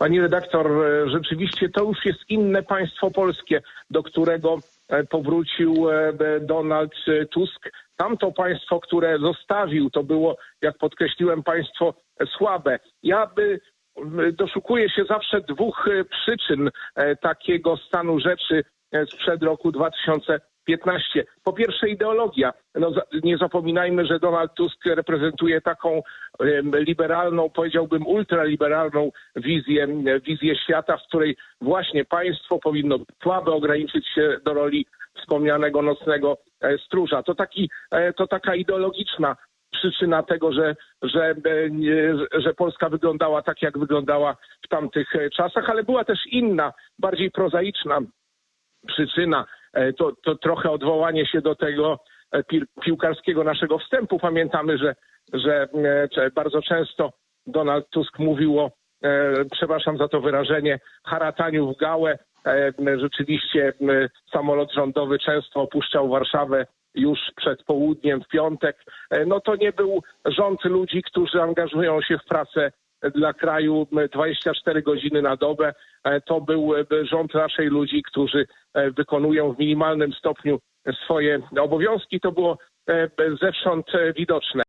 Pani redaktor, e, rzeczywiście to już jest inne państwo polskie, do którego e, powrócił e, Donald Tusk. Tamto państwo, które zostawił, to było, jak podkreśliłem, państwo słabe. Ja by doszukuję się zawsze dwóch przyczyn takiego stanu rzeczy sprzed roku 2015. Po pierwsze ideologia. No, nie zapominajmy, że Donald Tusk reprezentuje taką liberalną, powiedziałbym ultraliberalną wizję, wizję świata, w której właśnie państwo powinno słabe ograniczyć się do roli wspomnianego nocnego e, stróża. To, taki, e, to taka ideologiczna przyczyna tego, że, że, e, że Polska wyglądała tak, jak wyglądała w tamtych czasach, ale była też inna, bardziej prozaiczna przyczyna. E, To, to trochę odwołanie się do tego e, pi- piłkarskiego naszego wstępu. Pamiętamy, że, że e, bardzo często Donald Tusk mówił o, przepraszam za to wyrażenie, harataniu w gałę. Rzeczywiście samolot rządowy często opuszczał Warszawę już przed południem w piątek. No to nie był rząd ludzi, którzy angażują się w pracę dla kraju m, 24 godziny na dobę. E, To był e, rząd raczej ludzi, którzy e, wykonują w minimalnym stopniu swoje obowiązki. To było zewsząd widoczne.